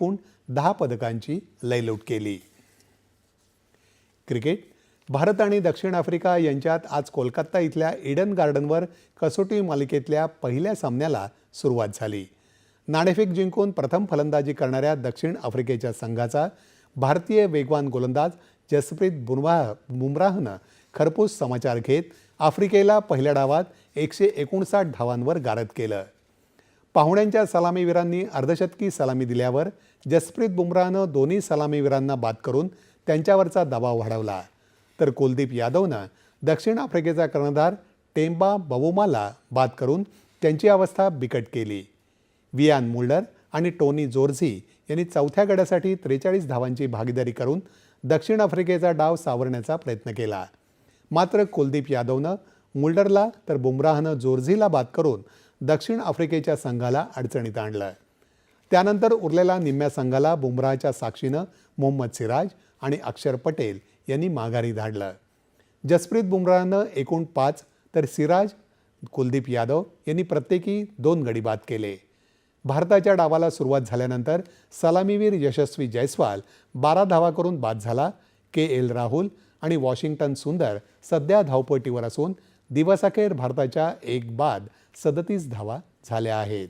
एकूण दहा पदकांची लयलूट केली. क्रिकेट भारत आणि दक्षिण आफ्रिका यांच्यात आज कोलकाता इथल्या इडन गार्डनवर कसोटी मालिकेतल्या पहिल्या सामन्याला सुरुवात झाली. नाणेफेक जिंकून प्रथम फलंदाजी करणाऱ्या दक्षिण आफ्रिकेच्या संघाचा भारतीय वेगवान गोलंदाज जसप्रीत बुमराह बुमराहनं खरपूस समाचार घेत आफ्रिकेला पहिल्या डावात एकशे एकोणसाठ धावांवर गारद केलं. पाहुण्यांच्या सलामीवीरांनी अर्धशतकी सलामी दिल्यावर जसप्रीत बुमराहनं दोन्ही सलामीवीरांना बाद करून त्यांच्यावरचा दबाव वाढवला. तर कुलदीप यादवनं दक्षिण आफ्रिकेचा कर्णधार टेम्बा बवोमाला बाद करून त्यांची अवस्था बिकट केली. वियान मुल्डर आणि टोनी जोर्झी यांनी चौथ्या गड्यासाठी त्रेचाळीस धावांची भागीदारी करून दक्षिण आफ्रिकेचा डाव सावरण्याचा प्रयत्न केला. मात्र कुलदीप यादवनं मुल्डरला तर बुमराहनं जोर्झीला बाद करून दक्षिण आफ्रिकेच्या संघाला अडचणीत आणलं त्यानंतर उरलेल्या निम्म्या संघाला बुमराहच्या साक्षीनं मोहम्मद सिराज आणि अक्षर पटेल यांनी माघारी धाडलं जसप्रीत बुमराहनं एकूण पाच तर सिराज कुलदीप यादव यांनी प्रत्येकी दोन गडी बाद केले. भारताच्या डावाला सुरुवात झाल्यानंतर सलामीवीर यशस्वी जयस्वाल बारा धावा करून बाद झाला. के एल राहुल आणि वॉशिंग्टन सुंदर सध्या धावपटीवर असून दिवसअखेर भारताच्या एक बाद सदतीस धावा झाल्या आहेत.